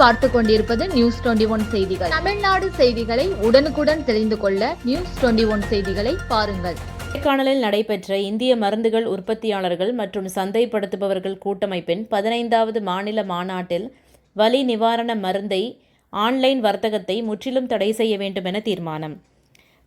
பார்த்து கொண்டிருப்பது news twenty one செய்திகள். தமிழ்நாடு செய்திகளை உடனுக்குடன் தெரிந்து கொள்ள நியூஸ் டுவெண்டி ஒன் செய்திகளை பாருங்கள். நேர்காணலில் நடைபெற்ற இந்திய மருந்துகள் உற்பத்தியாளர்கள் மற்றும் சந்தைப்படுத்துபவர்கள் கூட்டமைப்பின் பதினைந்தாவது மாநில மாநாட்டில் வலி நிவாரண மருந்தை ஆன்லைன் வர்த்தகத்தை முற்றிலும் தடை செய்ய வேண்டும் என தீர்மானம்.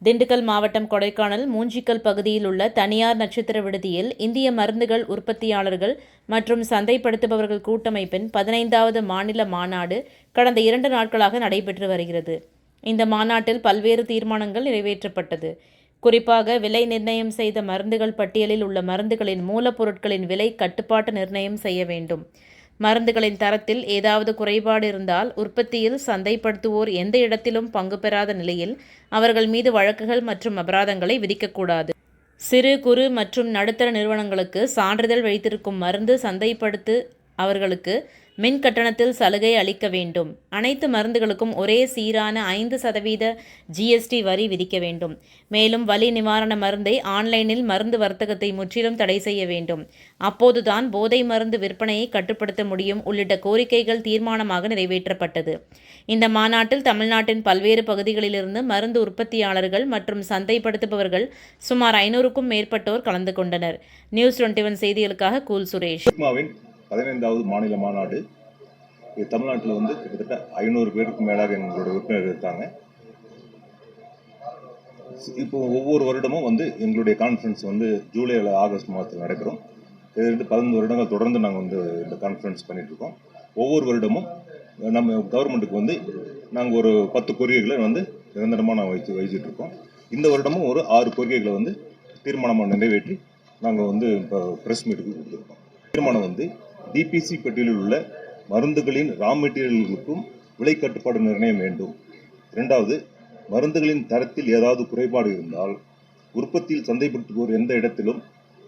திண்டுக்கல் மாவட்டம் கொடைக்கானல் மூஞ்சிக்கல் பகுதியில் உள்ள தனியார் நட்சத்திர விடுதியில் இந்திய மருந்துகள் உற்பத்தியாளர்கள் மற்றும் சந்தைப்படுத்துபவர்கள் கூட்டமைப்பின் பதினைந்தாவது மாநில மாநாடு கடந்த இரண்டு நாட்களாக நடைபெற்று வருகிறது. இந்த மாநாட்டில் பல்வேறு தீர்மானங்கள் நிறைவேற்றப்பட்டது. குறிப்பாக விலை நிர்ணயம் செய்த மருந்துகள் பட்டியலில் உள்ள மருந்துகளின் மூலப்பொருட்களின் விலை கட்டுப்பாட்டு நிர்ணயம் செய்ய வேண்டும். மருந்துகளின் தரத்தில் ஏதாவது குறைபாடு இருந்தால் உற்பத்தியில் சந்தைப்படுத்துவோர் எந்த இடத்திலும் பங்கு பெறாத நிலையில் அவர்கள் மீது வழக்குகள் மற்றும் அபராதங்களை விதிக்கக்கூடாது. சிறு குறு மற்றும் நடுத்தர நிறுவனங்களுக்கு சான்றிதழ் வைத்திருக்கும் மருந்து சந்தைப்படுத்து அவர்களுக்கு மின் கட்டணத்தில் சலுகை அளிக்க வேண்டும். அனைத்து மருந்துகளுக்கும் ஒரே சீரான ஐந்து சதவீத ஜிஎஸ்டி வரி விதிக்க வேண்டும். மேலும் வலி நிவாரண மருந்தை ஆன்லைனில் மருந்து வர்த்தகத்தை முற்றிலும் தடை செய்ய வேண்டும். அப்போதுதான் போதை மருந்து விற்பனையை கட்டுப்படுத்த முடியும் உள்ளிட்ட கோரிக்கைகள் தீர்மானமாக நிறைவேற்றப்பட்டது. இந்த மாநாட்டில் தமிழ்நாட்டின் பல்வேறு பகுதிகளிலிருந்து மருந்து உற்பத்தியாளர்கள் மற்றும் சந்தைப்படுத்துபவர்கள் சுமார் ஐநூறுக்கும் மேற்பட்டோர் கலந்து கொண்டனர். நியூஸ் டுவெண்ட்டி ஒன் செய்திகளுக்காக கூல் சுரேஷ். பதினைந்தாவது மாநில மாநாடு. இது தமிழ்நாட்டில் வந்து கிட்டத்தட்ட ஐநூறு பேருக்கு மேலாக எங்களுடைய உறுப்பினர்கள் இருக்காங்க. இப்போ ஒவ்வொரு வருடமும் வந்து எங்களுடைய கான்ஃபரன்ஸ் வந்து ஜூலை இல்லை ஆகஸ்ட் மாதத்தில் நடைபெறும். இது பதினஞ்சு வருடங்கள் தொடர்ந்து நாங்கள் வந்து இந்த கான்ஃபரன்ஸ் பண்ணிகிட்ருக்கோம் ஒவ்வொரு வருடமும் நம்ம கவர்மெண்ட்டுக்கு வந்து நாங்கள் ஒரு பத்து கோரிக்கைகளை வந்து நிரந்தரமாக நாங்கள் வைத்து வச்சுட்டு இந்த வருடமும் ஒரு ஆறு கோரிக்கைகளை வந்து தீர்மானமாக நிறைவேற்றி நாங்கள் வந்து இப்போ ப்ரெஸ் மீட்டுக்கு கொடுத்துருக்கோம். தீர்மானம் வந்து டிபிசி பட்டியலில் உள்ள மருந்துகளின் ரா மெட்டீரியல்களுக்கும் விலை கட்டுப்பாடு நிர்ணயம் வேண்டும். இரண்டாவது மருந்துகளின் தரத்தில் ஏதாவது குறைபாடு இருந்தால் உற்பத்தியில் சந்தைப்படுத்துவோர் எந்த இடத்திலும்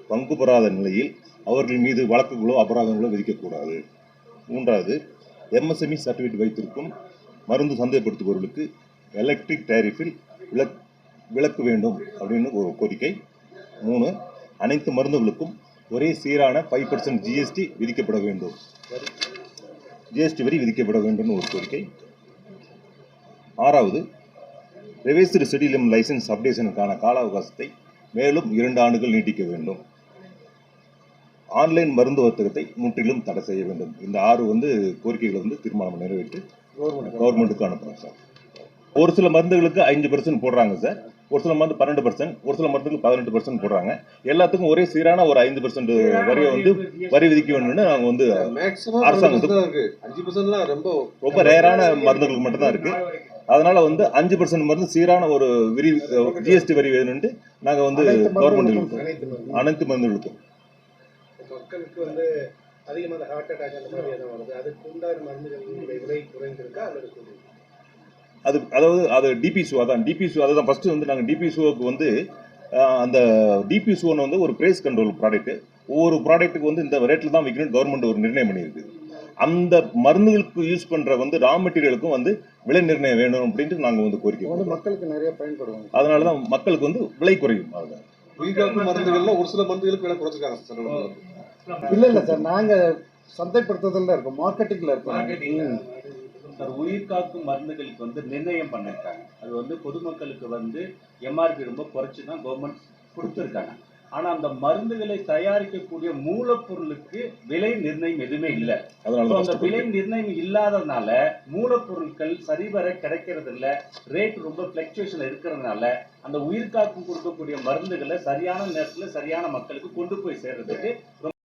பங்கு பெறாத நிலையில் அவர்கள் மீது வழக்குகளோ அபராதங்களோ விதிக்கக்கூடாது. மூன்றாவது எம்எஸ்எம்இ சர்டிஃபிகேட் வைத்திருக்கும் மருந்து சந்தைப்படுத்துபவர்களுக்கு எலக்ட்ரிக் டேரிஃபில் விலக் விலக்கு வேண்டும் அப்படின்னு ஒரு கோரிக்கை. மூணு அனைத்து மருந்துகளுக்கும் ஒரே சீரான ஃபைவ் பர்சன்ட் ஜிஎஸ்டி விதிக்கப்பட வேண்டும். ஜிஎஸ்டி வரி விதிக்கப்பட வேண்டும்னு ஒரு கோரிக்கை. ஆறாவது ரெவேஸ்டு செடிலம் லைசன்ஸ் அப்டேஷனுக்கான கால அவகாசத்தை மேலும் இரண்டு ஆண்டுகள் நீட்டிக்க வேண்டும். ஆன்லைன் மருந்து வர்த்தகத்தை முற்றிலும் தடை செய்ய வேண்டும். இந்த ஆறு வந்து கோரிக்கைகளை வந்து தீர்மானம் நிறைவேற்றி கவர்மெண்ட்டுக்கு அனுப்புகிறோம் சார் ஒரு சில மருந்துகளுக்கு ஐந்து பர்சன்ட் போடுறாங்க சார் ஒரு சில மருந்து பன்னெண்டு பர்சன்ட் ஒரு சில மருந்துக்கு பதினெட்டு பர்சன்ட் போடுறாங்க. எல்லாத்துக்கும் ஒரே சீரான ஒரு ஐந்து பர்சன்ட் வரியை வந்து வரி விதிக்க வேண்டும்னு நாங்கள் வந்து அரசாங்கத்துக்கு- அஞ்சு பர்சன்ட்லாம் ரொம்ப ரொம்ப ரேரான மருந்துகளுக்கு மட்டும்தான் இருக்கு. அதனால வந்து அஞ்சு பர்சன்ட் மருந்து சீரான ஒரு விரி ஜிஎஸ்டி வரி வேணும்னு நாங்கள் வந்து கவர்மெண்ட்டுக்கு அனைத்து மருந்துகளுக்கும் மக்களுக்கு வந்து அதிகமாக ஹார்ட் அட்டாக் அந்த மாதிரி வருது? அதுக்கு உண்டான மருந்துகளுடைய விலை குறைந்திருக்கா? அல்லது அது அதாவது அது டிபிசு அதான். டிபிசு அதுதான். ஃபர்ஸ்ட் வந்து நாங்கள் டிபிசுவுக்கு வந்து அஹ், அந்த டிபிசுன்னு வந்து ஒரு பிரைஸ் கண்ட்ரோல் ப்ராடக்ட் ஒவ்வொரு ப்ராடக்ட்டுக்கு வந்து இந்த ரேட்டில் தான் விற்கணும் கவர்மெண்ட் ஒரு நிர்ணயம் பண்ணியிருக்கு. அந்த மருந்துகளுக்கு யூஸ் பண்ற வந்து ரா மெட்டீரியலுக்கும் வந்து விலை நிர்ணயம் வேணும் அப்படின்ட்டு நாங்கள் வந்து கோரிக்கை வந்து. மக்களுக்கு நிறைய பயன்படுவாங்க அதனால தான் மக்களுக்கு வந்து விலை குறையும். அதுதான் உயிர்காக்கும் மருந்துகள்ல ஒரு சில மருந்துகளுக்கு விலை குறைச்சிருக்காங்க சார். இல்ல இல்ல சார். நாங்க சந்தைப்படுத்துதல்ல இருக்கோம். மார்க்கெட்டிங்ல இருக்கோம். சார் உயிர் காக்கும் மருந்துகளுக்கு வந்து நிர்ணயம் பண்ணிருக்காங்க. அது வந்து பொதுமக்களுக்கு வந்து எம்ஆர்பி ரொம்ப குறைச்சி தான் கவர்மெண்ட் கொடுத்துருக்காங்க. ஆனா அந்த மருந்துகளை தயாரிக்கக்கூடிய மூலப்பொருளுக்கு விலை நிர்ணயம் எதுவுமே இல்லை. அந்த விலை. நிர்ணயம் இல்லாததுனால மூலப்பொருட்கள் சரிவர கிடைக்கிறது இல்ல ரேட் ரொம்ப பிளக்சுவேஷன் இருக்கிறதுனால அந்த உயிர் காக்கும் கொடுக்கக்கூடிய மருந்துகளை சரியான நேரத்துல சரியான மக்களுக்கு கொண்டு போய் சேர்றதுக்கு ரொம்ப